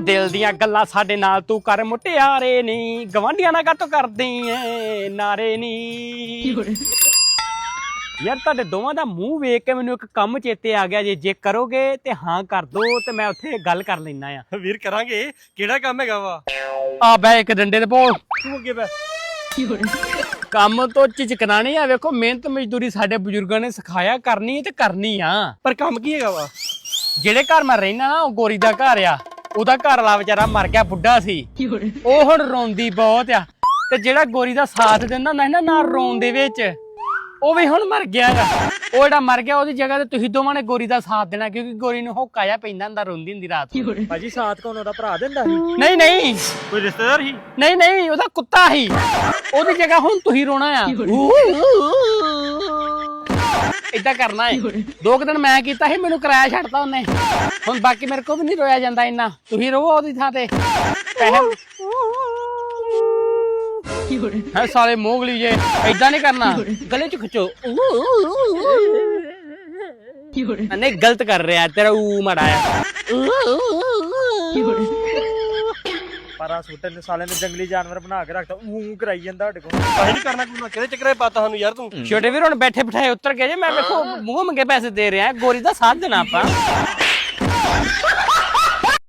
ਦਿਲ ਦੀਆਂ ਗੱਲਾਂ ਸਾਡੇ ਨਾਲ ਤੂੰ ਕਰ ਮੁਟਿਆਰੇ ਨਹੀਂ ਗਵਾਂਢੀਆਂ ਨਾਲ ਕਾਤੋਂ ਕਰਦੀ ਏ ਨਾਰੇ ਨਹੀਂ ਯਾਰ ਤੁਹਾਡੇ ਦੋਵਾਂ ਦਾ ਮੂੰਹ ਵੇਖ ਕੇ ਮੈਨੂੰ ਇੱਕ ਕੰਮ ਚੇਤੇ ਆ ਗਿਆ ਜੇ ਜੇ ਕਰੋਗੇ ਤੇ ਹਾਂ ਕਰ ਦੋ ਤੇ ਮੈਂ ਉੱਥੇ ਗੱਲ ਕਰ ਲੈਣਾ ਆ। ਵੀਰ ਕਰਾਂਗੇ। ਕਿਹੜਾ ਕੰਮ ਹੈਗਾ ਵਾ? ਆ ਬੈ ਇੱਕ ਡੰਡੇ ਤੇ ਪੋ ਤੂੰ ਅੱਗੇ ਬੈ। ਕੰਮ ਤੋਂ ਝਿਜਕਣਾ ਨਹੀਂ ਆ ਵੇਖੋ ਮਿਹਨਤ ਮਜ਼ਦੂਰੀ ਸਾਡੇ ਬਜ਼ੁਰਗਾਂ ਨੇ ਸਿਖਾਇਆ ਕਰਨੀ ਤੇ ਕਰਨੀ ਆ। ਪਰ ਕੰਮ ਕੀ ਹੈਗਾ ਵਾ? ਜਿਹੜੇ ਘਰ ਮੈਂ ਰਹਿਣਾ ਨਾ ਉਹ ਗੋਰੀ ਦਾ ਘਰ ਆ। ਉਹਦਾ ਘਰ ਵਾਲਾ ਵਿਚਾਰਾ ਮਰ ਗਿਆ ਬੁੱਢਾ ਸੀ। ਉਹ ਹੁਣ ਰੋਂਦੀ ਬਹੁਤ ਆ। ਤੇ ਜਿਹੜਾ ਗੋਰੀ ਦਾ ਸਾਥ ਦਿੰਦਾ ਹੁੰਦਾ ਸੀ ਨਾ ਨਾ ਰੋਣ ਦੇ ਵਿੱਚ ਉਹ ਵੀ ਹੁਣ ਮਰ ਗਿਆ ਗਾ ਉਹ ਜਿਹੜਾ ਮਰ ਗਿਆ ਉਹਦੀ ਜਗ੍ਹਾ ਤੇ ਤੁਸੀਂ ਦੋਵਾਂ ਨੇ ਗੋਰੀ ਦਾ ਸਾਥ ਦੇਣਾ ਕਿਉਂਕਿ ਗੋਰੀ ਨੂੰ ਹੋਕਾ ਜਿਹਾ ਪੈਂਦਾ ਹੁੰਦਾ ਰੋਂਦੀ ਹੁੰਦੀ ਰਾਤ ਨੂੰ। ਭਾਜੀ ਸਾਥ ਕੌਣ ਉਹਦਾ ਭਰਾ ਦਿੰਦਾ ਸੀ? ਨਹੀਂ ਨਹੀਂ। ਕੋਈ ਰਿਸ਼ਤੇਦਾਰ ਸੀ? ਨਹੀਂ ਨਹੀਂ ਉਹਦਾ ਕੁੱਤਾ ਸੀ। ਉਹਦੀ ਜਗ੍ਹਾ ਹੁਣ ਤੁਸੀਂ ਰੋਣਾ ਆ। ਇਦਾਂ ਕਰਨਾ ਹੈ ਦੋ ਕੁ ਦਿਨ ਮੈਂ ਕੀਤਾ ਸੀ ਮੈਨੂੰ ਕਿਰਾਇਆ ਛੱਡਤਾ ਉਹਨੇ। ਹੁਣ ਬਾਕੀ ਮੇਰੇ ਕੋਲ ਵੀ ਨਹੀਂ ਰੋਇਆ ਜਾਂਦਾ ਇੰਨਾ। ਤੁਸੀਂ ਰੋ ਉਹਦੀ ਥਾਂ ਤੇ। ਪੈਸੇ ਹੈ ਸਾਲੇ ਮੋਗਲੀ ਜੇ ਇਦਾਂ ਨਹੀਂ ਕਰਨਾ। ਗਲੇ ਚ ਖਿੱਚੋ। ਨਹੀਂ ਗਲਤ ਕਰ ਰਿਹਾ ਤੇਰਾ ਊ ਮੜਾ ਆ ਪਰਾਂ ਸੁੱਟਣ ਦੇ ਸਾਲੇ ਨੇ ਜੰਗਲੀ ਜਾਨਵਰ ਬਣਾ ਕੇ ਰੱਖਤਾ ਊਂ ਕਰਾਈ ਜਾਂਦਾ ਸਾਡੇ ਕੋਲ। ਅਸੀਂ ਨਹੀਂ ਕਰਨਾ ਕੋਈ ਕਿਹਦੇ ਚੱਕਰੇ ਪਾਤਾ ਸਾਨੂੰ ਯਾਰ ਤੂੰ? ਛੋਟੇ ਵੀਰ ਹੁਣ ਬੈਠੇ ਬਿਠਾਏ ਉੱਤਰ ਗਏ ਜੇ ਮੈਂ ਵੇਖੋ ਮੂੰਹ ਮੰਗੇ ਪੈਸੇ ਦੇ ਰਿਹਾ ਗੋਰੀ ਦਾ ਸਾਥ ਦੇਣਾ ਆਪਾਂ।